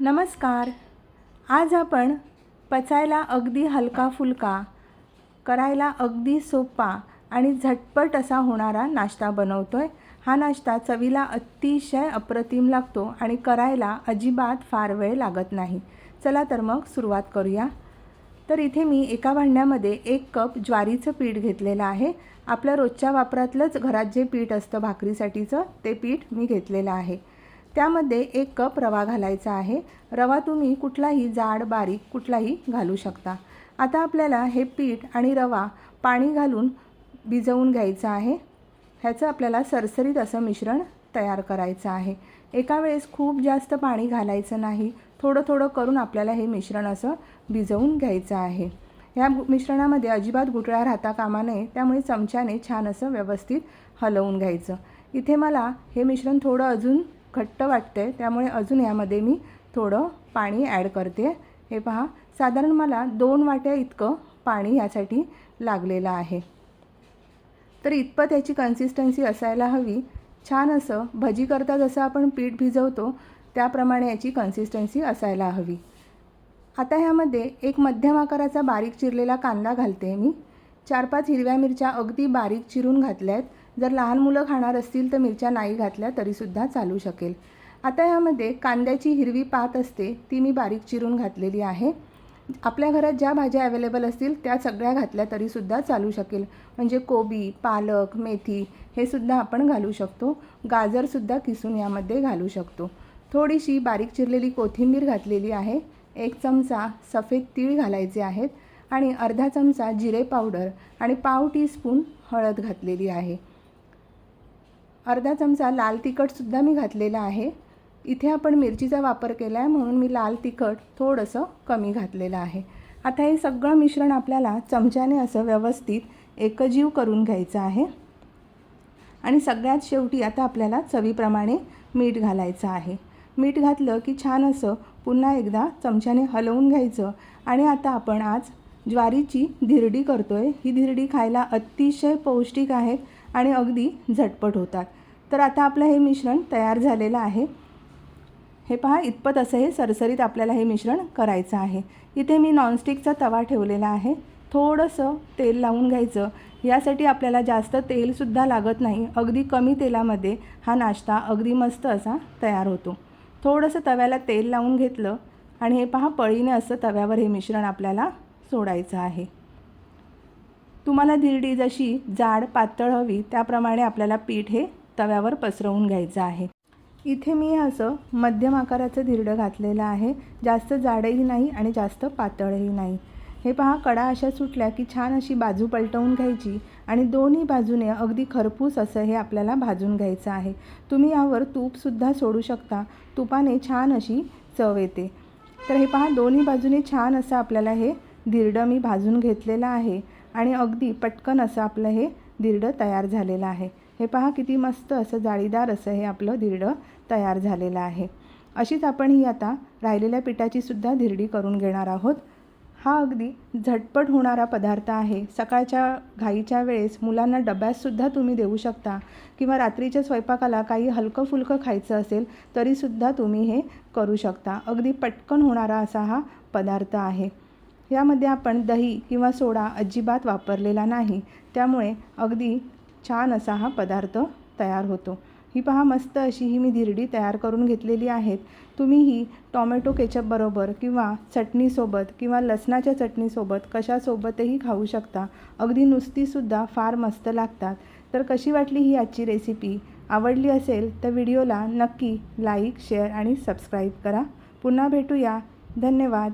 नमस्कार. आज आपण पचायला अगदी हलका फुलका करायला अगदी सोपा आणि झटपट असा होणारा नाश्ता बनवतो आहे हा नाश्ता चवीला अतिशय अप्रतिम लागतो आणि करायला अजिबात फार वेळ लागत नाही. चला तर मग सुरुवात करूया. तर इथे मी एका भांड्यामध्ये एक कप ज्वारीचं पीठ घेतलेलं आहे. आपल्या रोजच्या वापरातलंच घरात जे पीठ असतं भाकरीसाठीचं ते पीठ मी घेतलेलं आहे. त्यामध्ये एक कप रवा घालायचा आहे. रवा तुम्ही कुठलाही जाड बारीक कुठलाही घालू शकता. आता आपल्याला हे पीठ आणि रवा पाणी घालून भिजवून घ्यायचं आहे. ह्याचं आपल्याला सरसरीत असं मिश्रण तयार करायचं आहे. एका वेळेस खूप जास्त पाणी घालायचं नाही. थोडं थोडं करून आपल्याला हे मिश्रण असं भिजवून घ्यायचं आहे. ह्या मिश्रणामध्ये अजिबात गुठळ्या राहता कामा नये. त्यामुळे चमच्याने छान असं व्यवस्थित हलवून घ्यायचं. इथे मला हे मिश्रण थोडं अजून घट्ट वाटतं. आहे त्यामुळे अजून यामध्ये मी थोडं पाणी ॲड करते. हे पहा साधारण मला दोन वाट्या इतकं पाणी यासाठी लागलेलं आहे. तर इतपत याची कन्सिस्टन्सी असायला हवी. छान असं भजी करता जसं आपण पीठ भिजवतो त्याप्रमाणे याची कन्सिस्टन्सी असायला हवी. आता ह्यामध्ये एक मध्यम आकाराचा बारीक चिरलेला कांदा घालते मी. चार पाच हिरव्या मिरच्या अगदी बारीक चिरून घातल्या आहेत जर लहान मुलं खाणार असतील तर मिरच्या नाही घातल्या तरीसुद्धा चालू शकेल. आता ह्यामध्ये कांद्याची हिरवी पात असते ती मी बारीक चिरून घातलेली आहे. आपल्या घरात ज्या भाज्या अवेलेबल असतील त्या सगळ्या घातल्या तरीसुद्धा चालू शकेल. म्हणजे कोबी पालक मेथी हे सुद्धा आपण घालू शकतो. गाजरसुद्धा किसून यामध्ये घालू शकतो. थोडीशी बारीक चिरलेली कोथिंबीर घातलेली आहे. एक चमचा सफेद तीळ घालायचे आहेत. आणि अर्धा चमचा जिरे पावडर आणि पाव टीस्पून हळद घातलेली आहे. अर्धा चमचा लाल तिखटसुद्धा मी घातलेला आहे. इथे आपण मिरचीचा वापर केला आहे म्हणून मी लाल तिखट थोडंसं कमी घातलेलं आहे. आता हे सगळं मिश्रण आपल्याला चमच्याने असं व्यवस्थित एकजीव करून घ्यायचं आहे. आणि सगळ्यात शेवटी आता आपल्याला चवीप्रमाणे मीठ घालायचं आहे. मीठ घातलं की छान असं पुन्हा एकदा चमच्याने हलवून घ्यायचं. आणि आता आपण आज ज्वारीची धिरडी करतो आहे ही धिरडी खायला अतिशय पौष्टिक आहेत आणि अगदी झटपट होतात. तर आता आपलं हे मिश्रण तयार झालेलं आहे. हे पहा इतपत असं हे सरसरीत आपल्याला हे मिश्रण करायचं आहे. इथे मी नॉनस्टिकचा तवा ठेवलेला आहे. थोडंसं तेल लावून घ्यायचं. यासाठी आपल्याला जास्त तेलसुद्धा लागत नाही. अगदी कमी तेलामध्ये हा नाश्ता अगदी मस्त असा तयार होतो. थोडंसं तव्याला तेल लावून घेतलं आणि हे पहा पळीने असं तव्यावर हे मिश्रण आपल्याला सोडायचं आहे. तुम्हाला धिरडी जशी जाड पातळ हवी त्याप्रमाणे आपल्याला पीठ हे तव्यावर पसरवून घ्यायचं आहे. इथे मी असं मध्यम आकाराचं धिरडं घातलेलं आहे. जास्त जाडही नाही आणि जास्त पातळही नाही. हे पहा कडा अशा सुटल्या की छान अशी बाजू पलटवून घ्यायची आणि दोन्ही बाजूने अगदी खरपूस असं हे आपल्याला भाजून घ्यायचं आहे. तुम्ही यावर तूपसुद्धा सोडू शकता. तुपाने छान अशी चव येते. तर हे पहा दोन्ही बाजूने छान असं आपल्याला हे धिरडं मी भाजून घेतलेलं आहे. आणि अगदी पटकन असं आपलं हे दिरडं तयार झालेलं आहे. हे पहा किती मस्त असं जाळीदार असं हे आपलं दिरडं तयार झालेलं आहे. अशीच आपण ही आता राहिलेल्या पिठाची सुद्धा धिरडी करून घेणार आहोत. हा अगदी झटपट होणारा पदार्थ आहे. सकाळच्या घाईच्या वेळेस मुलांना डब्यातसुद्धा तुम्ही देऊ शकता किंवा रात्रीच्या स्वयंपाकाला काही हलकं फुलकं खायचं असेल तरीसुद्धा तुम्ही हे करू शकता. अगदी पटकन होणारा असा हा पदार्थ आहे. यामध्ये आपण दही किंवा सोडा अजिबात वापरलेला नाही. त्यामुळे अगदी छान असा हा पदार्थ तयार होतो. ही पहा मस्त अशी ही मी धिरडी तयार करून घेतलेली आहेत. तुम्ही ही टॉमॅटो केचपबरोबर किंवा चटणीसोबत किंवा लसणाच्या चटणीसोबत कशासोबतही खाऊ शकता. अगदी नुसतीसुद्धा फार मस्त लागतात. तर कशी वाटली ही आजची रेसिपी आवडली असेल तर व्हिडिओला नक्की लाईक शेअर आणि सबस्क्राईब करा. पुन्हा भेटूया. धन्यवाद.